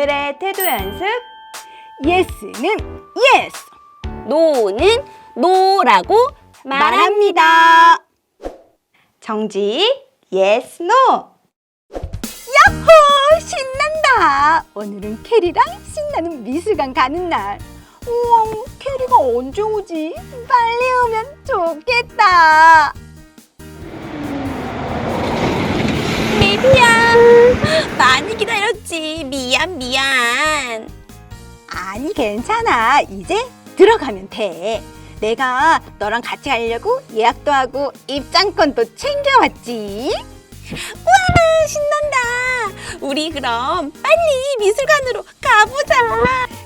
오늘의 태도 연습. 예스는 예스 노는 노라고 말합니다. 정직, yes, no. 야호 신난다 오늘은 캐리랑 신나는 미술관 가는 날 우와 캐리가 언제 오지 빨리 오면 좋겠다 미안 미안. 아니 괜찮아. 이제 들어가면 돼. 내가 너랑 같이 가려고 예약도 하고 입장권도 챙겨왔지. 와 신난다. 우리 그럼 빨리 미술관으로 가보자.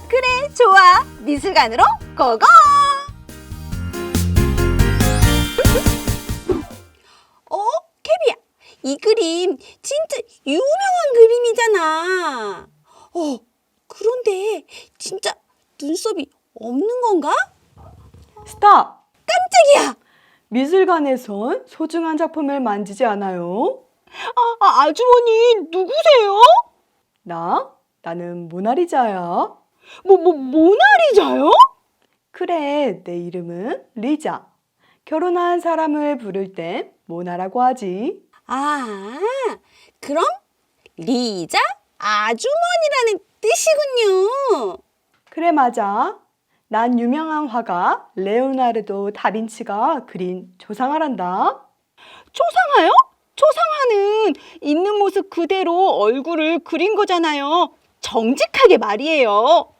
그래 좋아. 미술관으로 고고 이 그림 진짜 유명한 그림이잖아 어 그런데 진짜 눈썹이 없는 건가 스탑! 깜짝이야 미술관에선 소중한 작품을 만지지 않아요. 아, 아, 아주머니 누구세요? 나? 나는 모나리자야. 뭐, 뭐, 모나리자요? 그래, 내 이름은 리자. 결혼한 사람을 부를 땐 모나라고 하지. 아 그럼 리자 아주머니라는 뜻이군요 그래, 맞아. 난 유명한 화가 레오나르도 다빈치가 그린 조상화란다. 초상화요? 초상화는 있는 모습 그대로 얼굴을 그린 거잖아요. 정직하게 말이에요.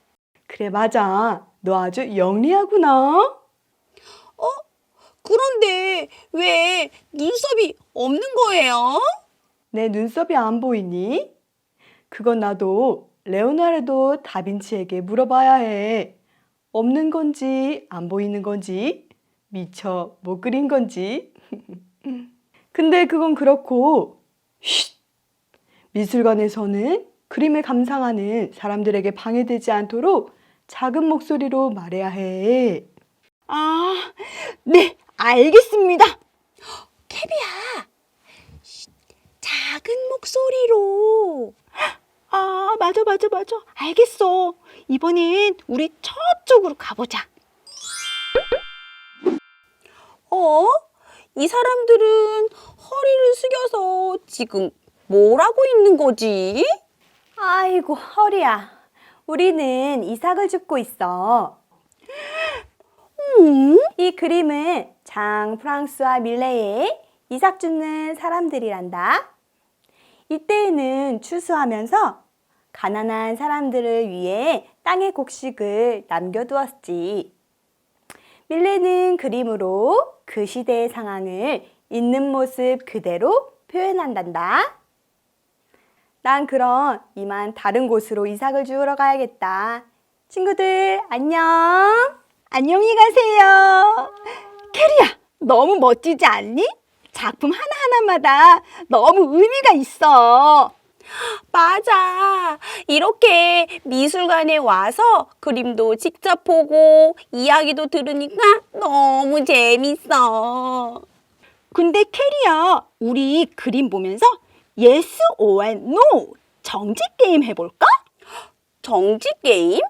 그래, 맞아. 너 아주 영리하구나. 그런데 왜 눈썹이 없는 거예요? 내 눈썹이 안 보이니? 그건 나도 레오나르도 다빈치에게 물어봐야 해. 없는 건지 안 보이는 건지 미처 못 그린 건지. 근데 그건 그렇고 쉿! 미술관에서는 그림을 감상하는 사람들에게 방해되지 않도록 작은 목소리로 말해야 해. 아, 네, 알겠습니다. 캐비야 쉿, 작은 목소리로 아, 맞아, 맞아, 맞아. 알겠어. 이번엔 우리 저쪽으로 가보자. 어? 이 사람들은 허리를 숙여서 지금 뭘 하고 있는 거지? 아이고, 허리야. 우리는 이삭을 줍고 있어. 음? 이 그림은 장 프랑스와 밀레의 이삭 줍는 사람들이란다. 이때에는 추수하면서 가난한 사람들을 위해 땅의 곡식을 남겨두었지. 밀레는 그림으로 그 시대의 상황을 있는 모습 그대로 표현한단다. 난 그럼 이만 다른 곳으로 이삭을 주우러 가야겠다. 친구들, 안녕! 안녕히 가세요. 캐리야, 너무 멋지지 않니? 작품 하나하나마다 너무 의미가 있어. 맞아. 이렇게 미술관에 와서 그림도 직접 보고 이야기도 들으니까 너무 재밌어. 근데 캐리야, 우리 그림 보면서 yes or no 정직 게임 해볼까? 정직 게임?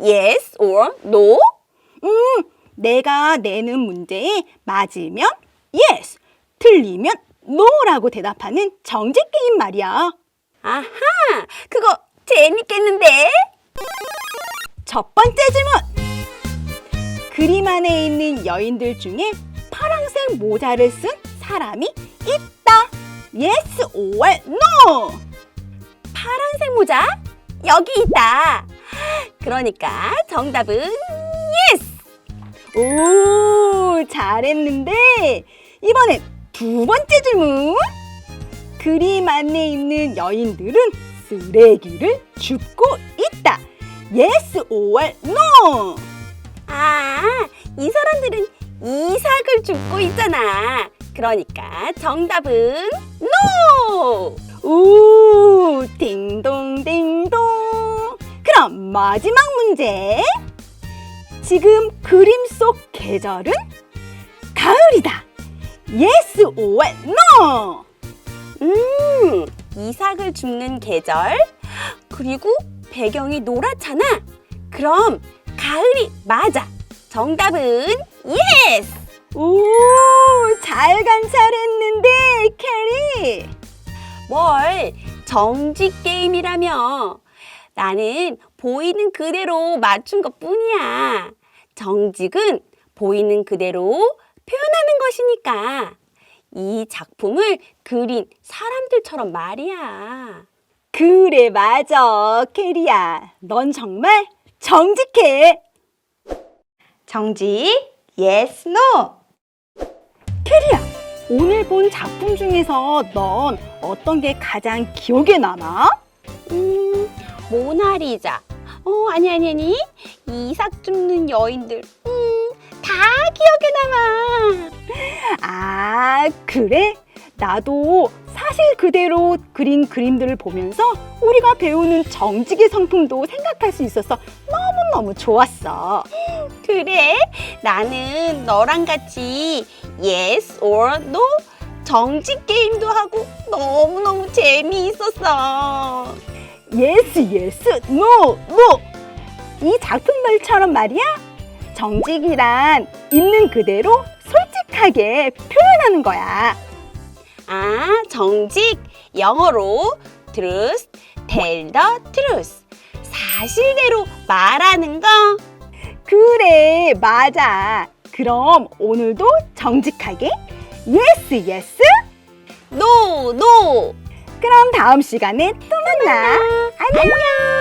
Yes or no? 음, 내가 내는 문제에 맞으면 yes, 틀리면 no라고 대답하는 정직 게임 말이야. 아하, 그거 재밌겠는데? 첫 번째 질문. 그림 안에 있는 여인들 중에 파랑색 모자를 쓴 사람이 있다. Yes or no? 파란색 모자? 여기 있다. 그러니까 정답은 yes. 오, 잘했는데 이번엔 두 번째 질문. 그림 안에 있는 여인들은 쓰레기를 줍고 있다. Yes or no? 아, 이 사람들은 이삭을 줍고 있잖아. 그러니까 정답은 no. 오, 딩동딩동. 그럼 마지막 문제. 지금 그림 속 계절은 가을이다. Yes or no? 음, 이삭을 줍는 계절? 그리고 배경이 노랗잖아. 그럼 가을이 맞아. 정답은 예스! 오, 잘 관찰했는데, 캐리. 뭘 정직 게임이라며. 나는 보이는 그대로 맞춘 것 뿐이야. 정직은 보이는 그대로 표현하는 것이니까. 이 작품을 그린 사람들처럼 말이야. 그래, 맞아, 캐리야. 넌 정말 정직해. 정직, yes, no. 캐리야, 오늘 본 작품 중에서 넌 어떤 게 가장 기억에 남아? 음, 모나리자. 어, 아니, 아니, 아니. 이삭 줍는 여인들. 음, 다 기억에 남아. 아, 그래? 나도 사실 그대로 그린 그림들을 보면서 우리가 배우는 정직의 성품도 생각할 수 있어서 너무너무 좋았어. 그래? 나는 너랑 같이 yes or no 정직 게임도 하고 너무너무 재미있었어. 예스, 예스, 노, 노! 이 작품들처럼 말이야. 정직이란 있는 그대로 솔직하게 표현하는 거야. 아, 정직. 영어로 truth, tell the truth. 사실대로 말하는 거. 그래, 맞아. 그럼 오늘도 정직하게 예스, 예스? no, no. 그럼 다음 시간에 또 만나. 안녕.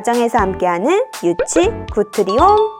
가정에서 함께하는 유치 구트리홈